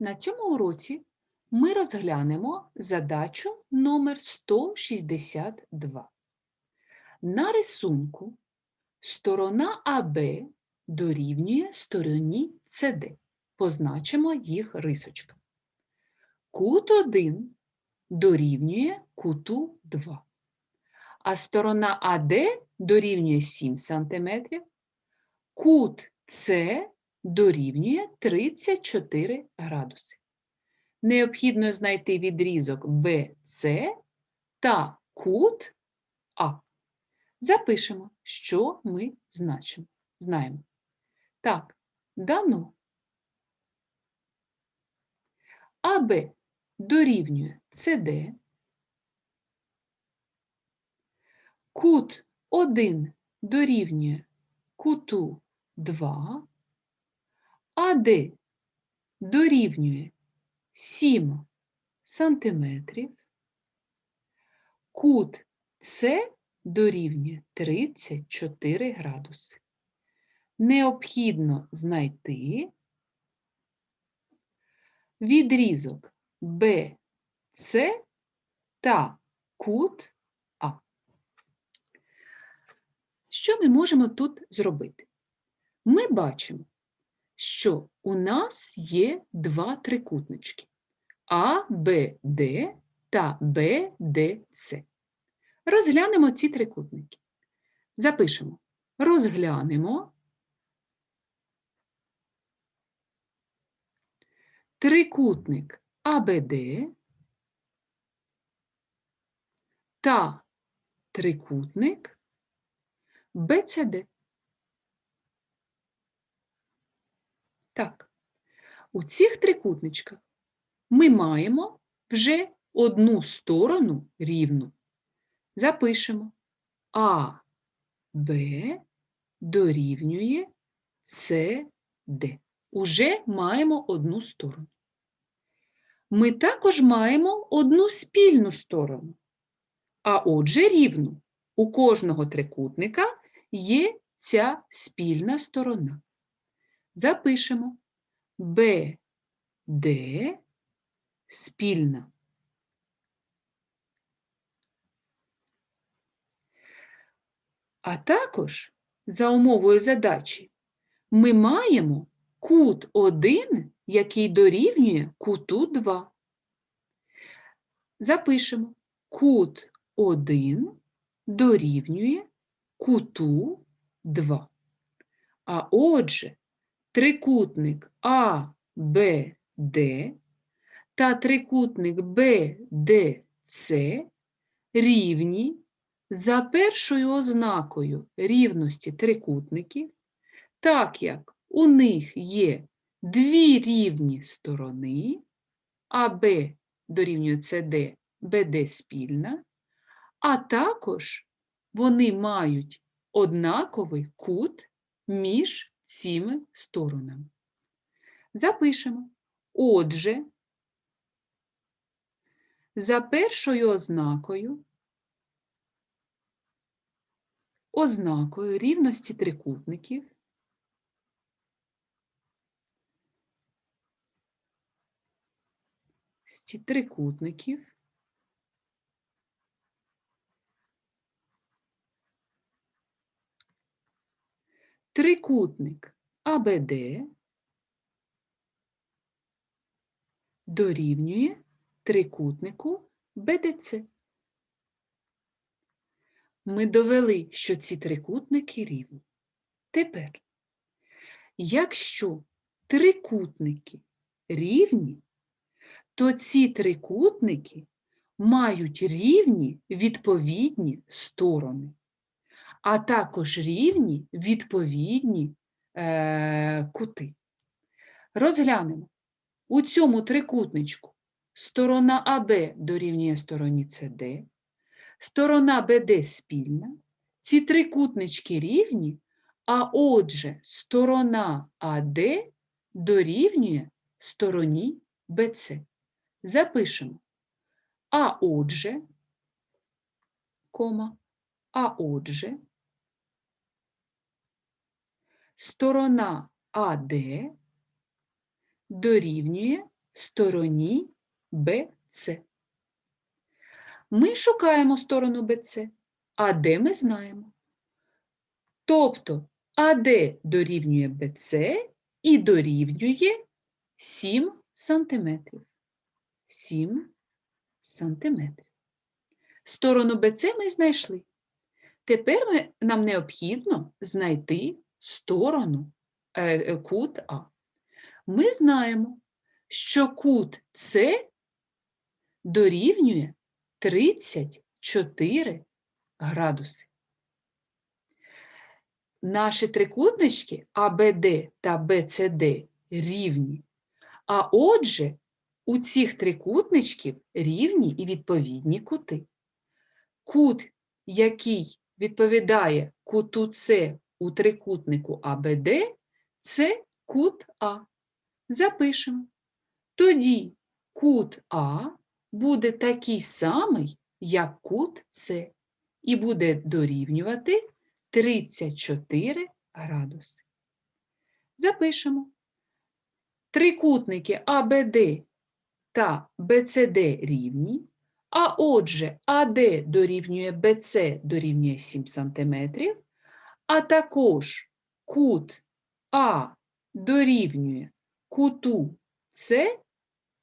На цьому уроці ми розглянемо задачу номер 162. На рисунку сторона АБ дорівнює стороні СД. Позначимо їх рисочками. Кут 1 дорівнює куту 2, а сторона АД дорівнює 7 см, кут С дорівнює 34 градуси. Необхідно знайти відрізок BC та кут А. Запишемо, що ми значимо. знаємо. Так, дано. АБ дорівнює CD. Кут 1 дорівнює куту 2. АД дорівнює 7 сантиметрів, кут С дорівнює 34 градуси. Необхідно знайти відрізок БЦ та кут А. Що ми можемо тут зробити? Ми бачимо, що у нас є два трикутнички А, Б, та Б. Розглянемо ці трикутники. Запишемо. Розглянемо трикутник АБД та трикутник БЦД. Так, у цих трикутничках ми маємо вже одну сторону рівну. Запишемо А, Б дорівнює СД. Уже маємо одну сторону. Ми також маємо одну спільну сторону. А отже, рівну. У кожного трикутника є ця спільна сторона. Запишемо БД спільна. А також за умовою задачі ми маємо кут 1, який дорівнює куту 2. Запишемо кут 1 дорівнює куту 2. А отже, трикутник АБД та трикутник БДЦ рівні за першою ознакою рівності трикутників, так як у них є дві рівні сторони, АБ дорівнює СД, БД спільна, а також вони мають однаковий кут між цими сторонами. Запишемо. Отже, за першою ознакою, ознакою рівності трикутників, трикутників трикутник АБД дорівнює трикутнику БДЦ. Ми довели, що ці трикутники рівні. Тепер, якщо трикутники рівні, то ці трикутники мають рівні відповідні сторони, а також рівні відповідні е, кути. Розглянемо. У цьому трикутничку сторона АБ дорівнює стороні СД, сторона БД спільна, ці трикутнички рівні, а отже, сторона АД дорівнює стороні БЦ. Запишемо. А отже, кома, а отже, сторона АД дорівнює стороні BC. Ми шукаємо сторону а де ми знаємо. Тобто АД дорівнює BC і дорівнює 7 сантиметрів. 7 сантиметрів. Сторону BC ми знайшли. Тепер ми, нам необхідно знайти сторону е, е, кут А. Ми знаємо, що кут С дорівнює 34 градуси. Наші трикутнички АБД та БЦД рівні. А отже, у цих трикутничків рівні і відповідні кути. Кут, який відповідає куту С у трикутнику АБД, це кут А. Запишемо. Тоді кут А буде такий самий, як кут С, і буде дорівнювати 34 градуси. Запишемо. Трикутники АБД та БЦД рівні, а отже АД дорівнює БЦ дорівнює 7 см, а також кут А дорівнює куту С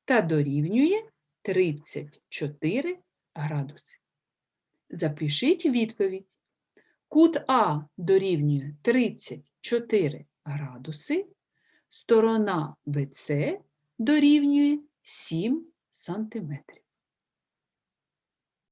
та дорівнює 34 градуси. Запишіть відповідь. Кут А дорівнює 34 градуси, сторона БЦ дорівнює 7 сантиметрів.